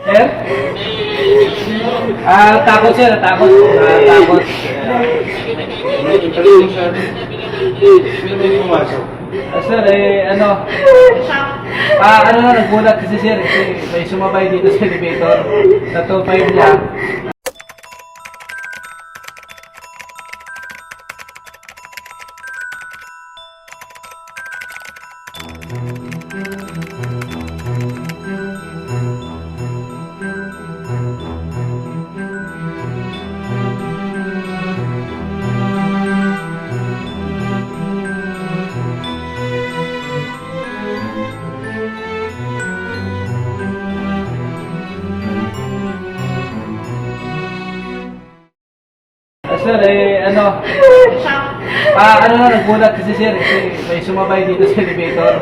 Sir? Ah, takot sir, takot. Ah, takot. Ah, sir, eh, ano? Ah, ano na, nagulat kasi sir, kasi may sumabay dito sa elevator. 2.5 niya. Ah, ano na, nagulat kasi sir, may sumabay dito sa elevator.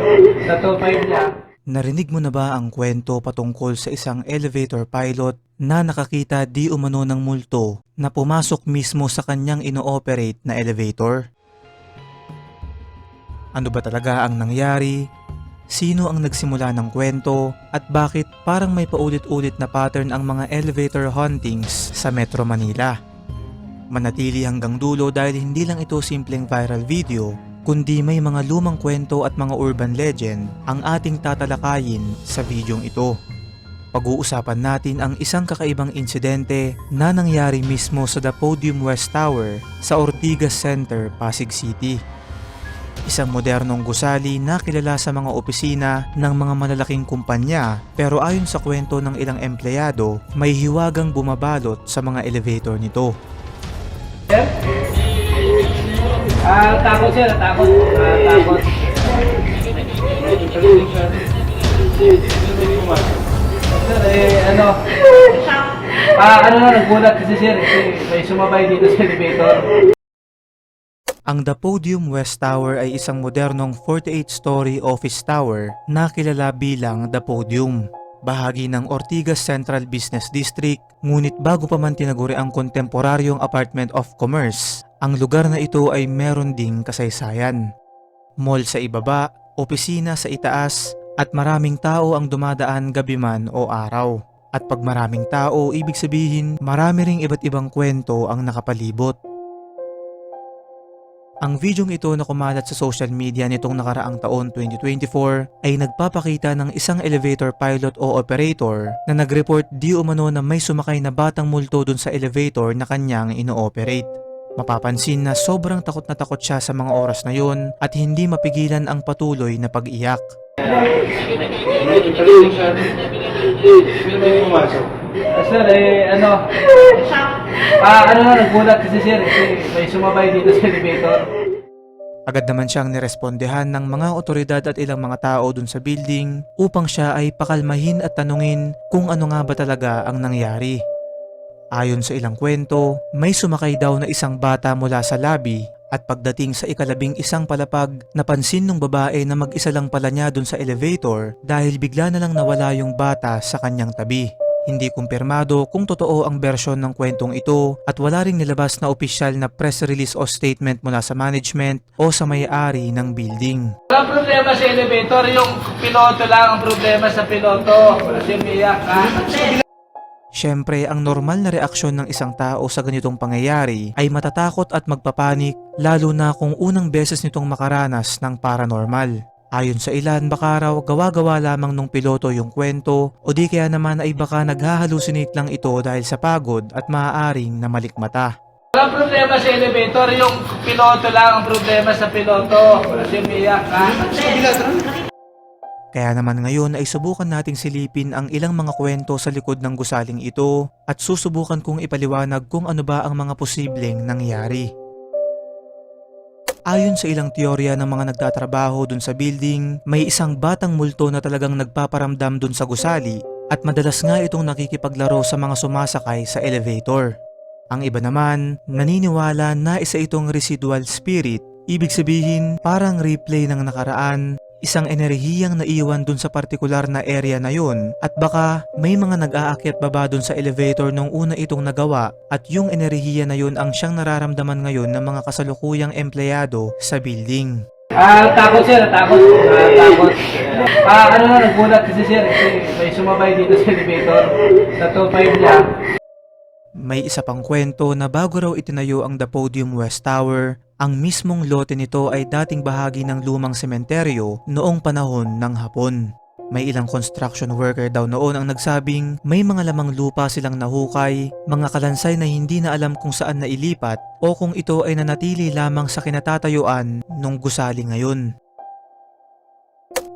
Sa 2.5 niya. Narinig mo na ba ang kwento patungkol sa isang elevator pilot na nakakita di umano ng multo na pumasok mismo sa kanyang ino-operate na elevator? Ano ba talaga ang nangyari? Sino ang nagsimula ng kwento? At bakit parang may paulit-ulit na pattern ang mga elevator hauntings sa Metro Manila? Manatili hanggang dulo dahil hindi lang ito simpleng viral video, kundi may mga lumang kwento at mga urban legend ang ating tatalakayin sa videong ito. Pag-uusapan natin ang isang kakaibang insidente na nangyari mismo sa The Podium West Tower sa Ortigas Center, Pasig City. Isang modernong gusali na kilala sa mga opisina ng mga malalaking kumpanya pero ayon sa kwento ng ilang empleyado, may hiwagang bumabalot sa mga elevator nito. Sir? Ah, takot sir, takot. Ah, takot. Sir, eh, ano? Ah, ano na, nagulat kasi sir, kasi may sumabay dito sa elevator. Ang The Podium West Tower ay isang modernong 48-story office tower na kilala bilang The Podium. Bahagi ng Ortigas Central Business District, ngunit bago pa man tinaguri ang kontemporaryong Apartment of Commerce, ang lugar na ito ay meron ding kasaysayan. Mall sa ibaba, opisina sa itaas, at maraming tao ang dumadaan gabi man o araw. At pag maraming tao, ibig sabihin marami ring iba't ibang kwento ang nakapalibot. Ang videong ito na kumalat sa social media nitong nakaraang taon 2024 ay nagpapakita ng isang elevator pilot o operator na nag-report di umano na may sumakay na batang multo dun sa elevator na kanyang ino-operate. Mapapansin na sobrang takot na takot siya sa mga oras na yon at hindi mapigilan ang patuloy na pag-iyak. Ah, sir, eh, ano? Ah, ano na, nagulat kasi sir, kasi may sumabay dito sa elevator. Agad naman siyang nirespondehan ng mga otoridad at ilang mga tao dun sa building upang siya ay pakalmahin at tanungin kung ano nga ba talaga ang nangyari. Ayon sa ilang kwento, may sumakay daw na isang bata mula sa lobby at pagdating sa ikalabing isang palapag, napansin ng babae na mag-isa lang pala niya dun sa elevator dahil bigla na lang nawala yung bata sa kanyang tabi. Hindi kumpirmado kung totoo ang bersyon ng kwentong ito at wala ring nilabas na opisyal na press release o statement mula sa management o sa may-ari ng building. Walang problema sa elevator, yung piloto lang ang problema sa piloto. Kasi umiyak ha. Siyempre, ang normal na reaksyon ng isang tao sa ganitong pangyayari ay matatakot at magpapanik lalo na kung unang beses nitong makaranas ng paranormal. Ayon sa ilan, baka raw gawa-gawa lamang nung piloto yung kwento o di kaya naman ay baka naghahalusinate lang ito dahil sa pagod at maaaring na malikmata. Walang problema sa elevator, yung piloto lang ang problema sa piloto. Kasi umiyak ha. Kaya naman ngayon ay subukan nating silipin ang ilang mga kwento sa likod ng gusaling ito at susubukan kong ipaliwanag kung ano ba ang mga posibleng nangyari. Ayon sa ilang teorya ng mga nagtatrabaho dun sa building, may isang batang multo na talagang nagpaparamdam dun sa gusali at madalas nga itong nakikipaglaro sa mga sumasakay sa elevator. Ang iba naman, naniniwala na isa itong residual spirit, ibig sabihin parang replay ng nakaraan, isang enerhiyang naiwan dun sa partikular na area na yun at baka may mga nag-aakyat baba dun sa elevator nung una itong nagawa at yung enerhiya na yun ang siyang nararamdaman ngayon ng mga kasalukuyang empleyado sa building. Ah, takot sir, takot. Ah, takot. Ah, ano na, nagulat kasi sir, kasi may sumabay dito sa elevator. Sa 2.5 niya. May isa pang kwento na bago raw itinayo ang The Podium West Tower, ang mismong lote nito ay dating bahagi ng lumang sementeryo noong panahon ng Hapon. May ilang construction worker daw noon ang nagsabing may mga lamang lupa silang nahukay, mga kalansay na hindi na alam kung saan nailipat o kung ito ay nanatili lamang sa kinatatayuan nung gusali ngayon.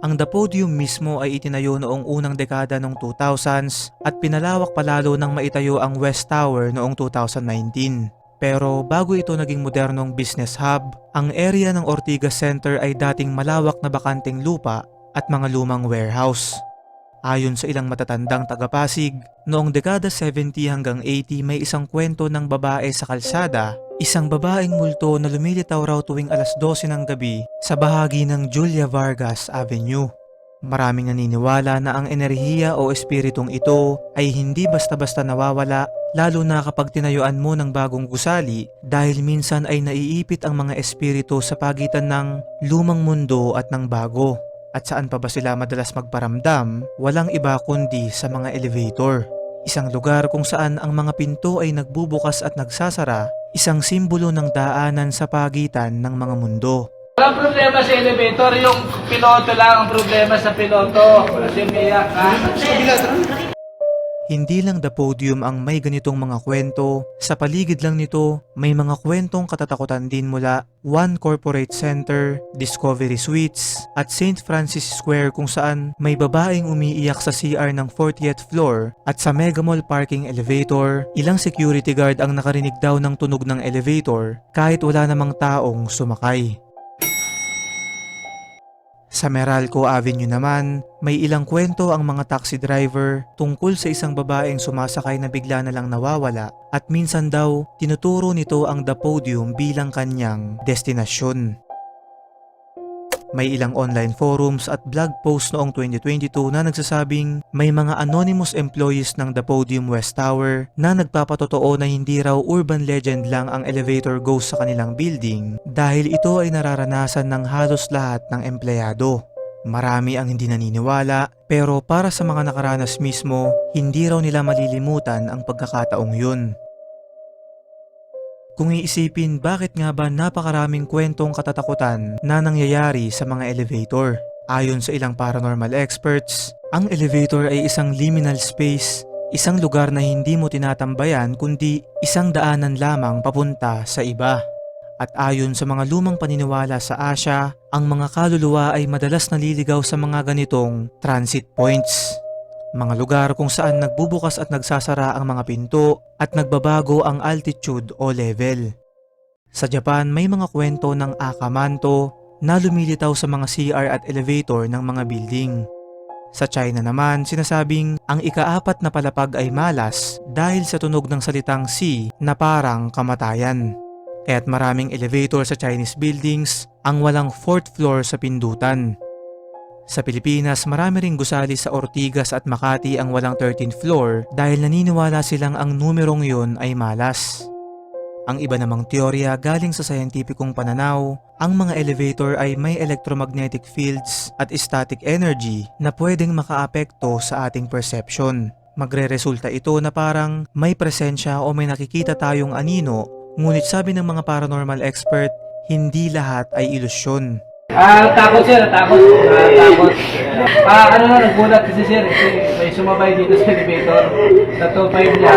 Ang The Podium mismo ay itinayo noong unang dekada ng 2000s at pinalawak palalo nang maitayo ang West Tower noong 2019. Pero bago ito naging modernong business hub, ang area ng Ortigas Center ay dating malawak na bakanting lupa at mga lumang warehouse. Ayon sa ilang matatandang tagapasig, noong dekada 70 hanggang 80 may isang kwento ng babae sa kalsada, isang babaeng multo na lumilitaw raw tuwing alas 12 ng gabi sa bahagi ng Julia Vargas Avenue. Maraming naniniwala na ang enerhiya o espiritong ito ay hindi basta-basta nawawala lalo na kapag tinayuan mo ng bagong gusali dahil minsan ay naiipit ang mga espiritu sa pagitan ng lumang mundo at ng bago. At saan pa ba sila madalas magparamdam? Walang iba kundi sa mga elevator. Isang lugar kung saan ang mga pinto ay nagbubukas at nagsasara, isang simbolo ng daanan sa pagitan ng mga mundo. Walang problema sa elevator, yung piloto lang ang problema sa piloto. Kasi umiyak ha. Hindi lang The Podium ang may ganitong mga kwento, sa paligid lang nito may mga kwentong katatakutan din mula One Corporate Center, Discovery Suites, at St. Francis Square kung saan may babaeng umiiyak sa CR ng 40th floor at sa Mega Mall parking elevator, ilang security guard ang nakarinig daw ng tunog ng elevator kahit wala namang taong sumakay. Sa Meralco Avenue naman, may ilang kwento ang mga taxi driver tungkol sa isang babaeng sumasakay na bigla na lang nawawala at minsan daw tinuturo nito ang The Podium bilang kanyang destinasyon. May ilang online forums at blog posts noong 2022 na nagsasabing may mga anonymous employees ng The Podium West Tower na nagpapatotoo na hindi raw urban legend lang ang elevator ghost sa kanilang building dahil ito ay nararanasan ng halos lahat ng empleyado. Marami ang hindi naniniwala pero para sa mga nakaranas mismo, hindi raw nila malilimutan ang pagkakataong yun. Kung iisipin bakit nga ba napakaraming kwentong katatakutan na nangyayari sa mga elevator. Ayon sa ilang paranormal experts, ang elevator ay isang liminal space, isang lugar na hindi mo tinatambayan kundi isang daanan lamang papunta sa iba. At ayon sa mga lumang paniniwala sa Asya, ang mga kaluluwa ay madalas naliligaw sa mga ganitong transit points. Mga lugar kung saan nagbubukas at nagsasara ang mga pinto at nagbabago ang altitude o level. Sa Japan may mga kwento ng akamanto na lumilitaw sa mga CR at elevator ng mga building. Sa China naman, sinasabing ang ikaapat na palapag ay malas dahil sa tunog ng salitang si na parang kamatayan. Kaya't maraming elevator sa Chinese buildings ang walang fourth floor sa pindutan. Sa Pilipinas, marami ring gusali sa Ortigas at Makati ang walang 13th floor dahil naniniwala silang ang numerong yun ay malas. Ang iba namang teorya galing sa scientificong pananaw, ang mga elevator ay may electromagnetic fields at static energy na pwedeng makaapekto sa ating perception. Magre-resulta ito na parang may presensya o may nakikita tayong anino, ngunit sabi ng mga paranormal expert, hindi lahat ay ilusyon. Ah, takot sir, takot. Ah, takot. Ah, ano na, nagulat kasi sir, kasi may sumabay dito sa elevator. Sa 2.5 niya.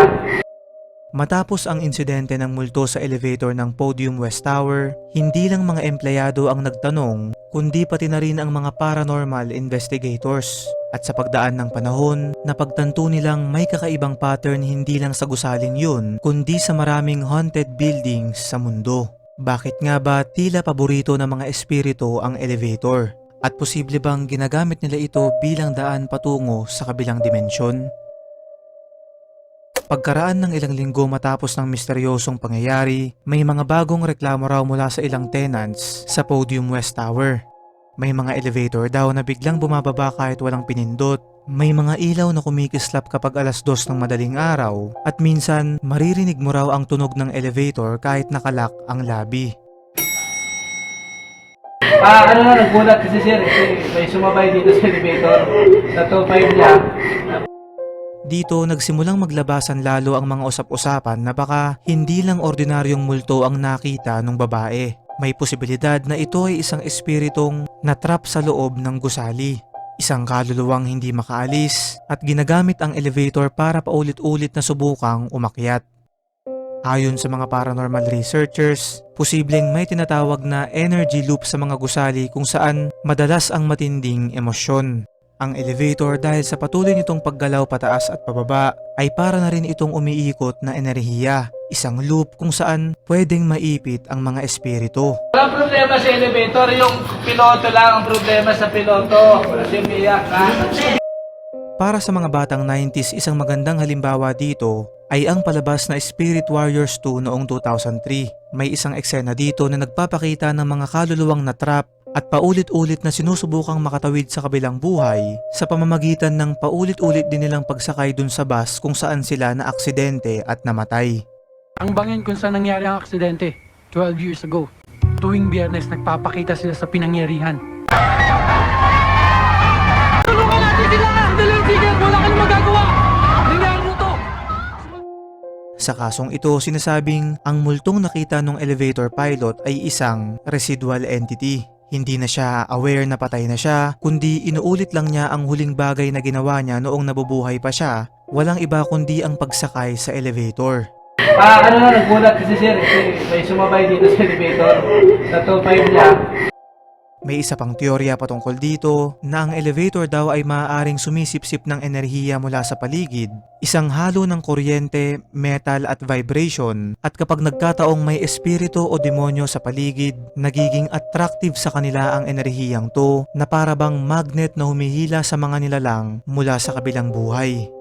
Matapos ang insidente ng multo sa elevator ng Podium West Tower, hindi lang mga empleyado ang nagtanong, kundi pati na rin ang mga paranormal investigators. At sa pagdaan ng panahon, napagtanto nilang may kakaibang pattern hindi lang sa gusaling yun, kundi sa maraming haunted buildings sa mundo. Bakit nga ba tila paborito ng mga espiritu ang elevator? At posible bang ginagamit nila ito bilang daan patungo sa kabilang dimensyon? Pagkaraan ng ilang linggo matapos ng misteryosong pangyayari, may mga bagong reklamo raw mula sa ilang tenants sa Podium West Tower. May mga elevator daw na biglang bumababa kahit walang pinindot, may mga ilaw na kumikislap kapag alas dos ng madaling araw, at minsan maririnig mo raw ang tunog ng elevator kahit nakalak ang labi. Ah, ano na, nagulat kasi sir, kasi may sumabay dito sa elevator. Sa 2.5 niya. Dito nagsimulang maglabasan lalo ang mga usap-usapan na baka hindi lang ordinaryong multo ang nakita ng babae. May posibilidad na ito ay isang espiritong natrap sa loob ng gusali. Isang kaluluwang hindi makaalis at ginagamit ang elevator para paulit-ulit na subukang umakyat. Ayon sa mga paranormal researchers, posibleng may tinatawag na energy loop sa mga gusali kung saan madalas ang matinding emosyon. Ang elevator dahil sa patuloy nitong paggalaw pataas at pababa ay para na rin itong umiikot na enerhiya. Isang loop kung saan pwedeng maipit ang mga espiritu. Walang problema sa elevator, yung piloto lang ang problema sa piloto. Kasi umiyak ha. Para sa mga batang 90s, isang magandang halimbawa dito ay ang palabas na Spirit Warriors 2 noong 2003. May isang eksena dito na nagpapakita ng mga kaluluwang na trap at paulit-ulit na sinusubukang makatawid sa kabilang buhay sa pamamagitan ng paulit-ulit din nilang pagsakay dun sa bus kung saan sila na aksidente at namatay. Ang bangin kung saan nangyari ang aksidente 12 years ago. Tuwing biyernes nagpapakita sila sa pinangyarihan. Tulungan natin sila! Dali, sige! Wala ka na magagawa! Nangyari mo to! Sa kasong ito, sinasabing ang multong nakita ng elevator pilot ay isang residual entity. Hindi na siya aware na patay na siya, kundi inuulit lang niya ang huling bagay na ginawa niya noong nabubuhay pa siya. Walang iba kundi ang pagsakay sa elevator. Ah, ano na, nagulat kasi sir, kasi may sumabay dito sa elevator. Sa 2.5 niya. May isa pang teorya patungkol dito na ang elevator daw ay maaaring sumisipsip ng enerhiya mula sa paligid, isang halo ng kuryente, metal at vibration at kapag nagkataong may espiritu o demonyo sa paligid, nagiging attractive sa kanila ang enerhiyang to na para bang magnet na humihila sa mga nilalang mula sa kabilang buhay.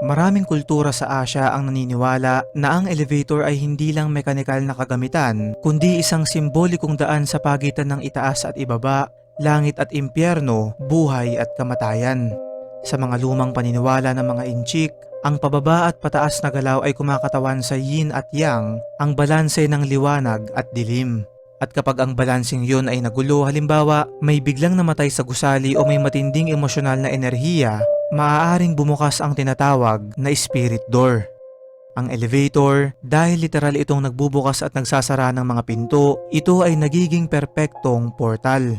Maraming kultura sa Asya ang naniniwala na ang elevator ay hindi lang mekanikal na kagamitan, kundi isang simbolikong daan sa pagitan ng itaas at ibaba, langit at impyerno, buhay at kamatayan. Sa mga lumang paniniwala ng mga inchik, ang pababa at pataas na galaw ay kumakatawan sa yin at yang, ang balanse ng liwanag at dilim. At kapag ang balansing yun ay nagulo, halimbawa may biglang namatay sa gusali o may matinding emosyonal na enerhiya, maaaring bumukas ang tinatawag na spirit door. Ang elevator, dahil literal itong nagbubukas at nagsasara ng mga pinto, ito ay nagiging perpektong portal.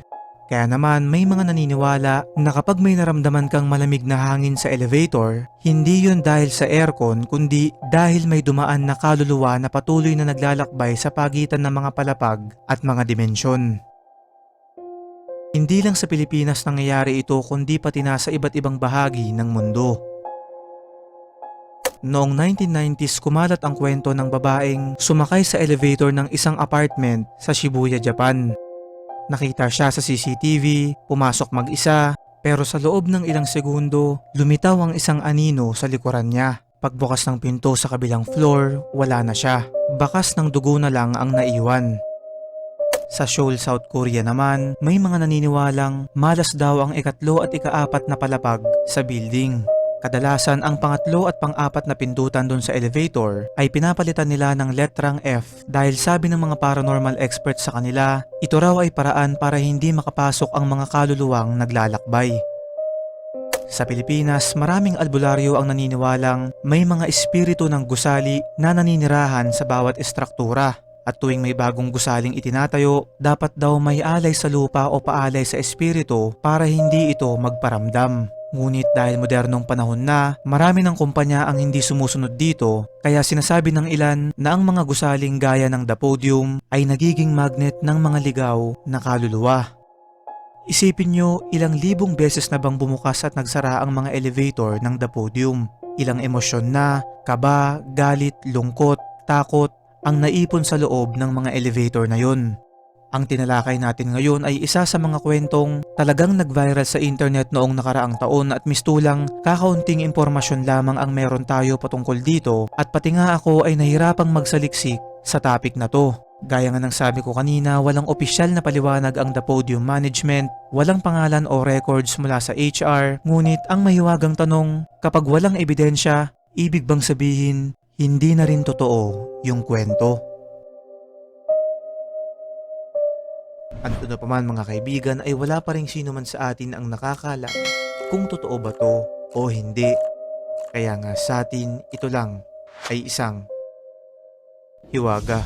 Kaya naman may mga naniniwala na kapag may naramdaman kang malamig na hangin sa elevator, hindi yun dahil sa aircon kundi dahil may dumaan na kaluluwa na patuloy na naglalakbay sa pagitan ng mga palapag at mga dimensyon. Hindi lang sa Pilipinas nangyayari ito kundi pati na sa iba't ibang bahagi ng mundo. Noong 1990s kumalat ang kwento ng babaeng sumakay sa elevator ng isang apartment sa Shibuya, Japan. Nakita siya sa CCTV, pumasok mag-isa, pero sa loob ng ilang segundo, lumitaw ang isang anino sa likuran niya. Pagbukas ng pinto sa kabilang floor, wala na siya. Bakas ng dugo na lang ang naiwan. Sa Seoul, South Korea naman, may mga naniniwalang malas daw ang ikatlo at ikaapat na palapag sa building. Kadalasan ang pangatlo at pang-apat na pindutan doon sa elevator ay pinapalitan nila ng letrang F dahil sabi ng mga paranormal experts sa kanila, ito raw ay paraan para hindi makapasok ang mga kaluluwang naglalakbay. Sa Pilipinas, maraming albularyo ang naniniwalang may mga espiritu ng gusali na naninirahan sa bawat estruktura. At tuwing may bagong gusaling itinatayo, dapat daw may alay sa lupa o paalay sa espiritu para hindi ito magparamdam. Ngunit dahil modernong panahon na, marami ng kumpanya ang hindi sumusunod dito, kaya sinasabi ng ilan na ang mga gusaling gaya ng The Podium ay nagiging magnet ng mga ligaw na kaluluwa. Isipin nyo ilang libong beses na bang bumukas at nagsara ang mga elevator ng The Podium. Ilang emosyon na, kaba, galit, lungkot, takot, ang naipon sa loob ng mga elevator na yon. Ang tinalakay natin ngayon ay isa sa mga kwentong talagang nag-viral sa internet noong nakaraang taon at mistulang kakaunting impormasyon lamang ang meron tayo patungkol dito at pati nga ako ay nahirapang magsaliksik sa topic na to. Gaya nga ng sabi ko kanina, walang opisyal na paliwanag ang The Podium Management, walang pangalan o records mula sa HR, ngunit ang mahiwagang tanong, kapag walang ebidensya, ibig bang sabihin, hindi na rin totoo yung kwento? Ano pa man mga kaibigan ay wala pa rin sino man sa atin ang nakakala kung totoo ba to o hindi. Kaya nga sa atin ito lang ay isang hiwaga.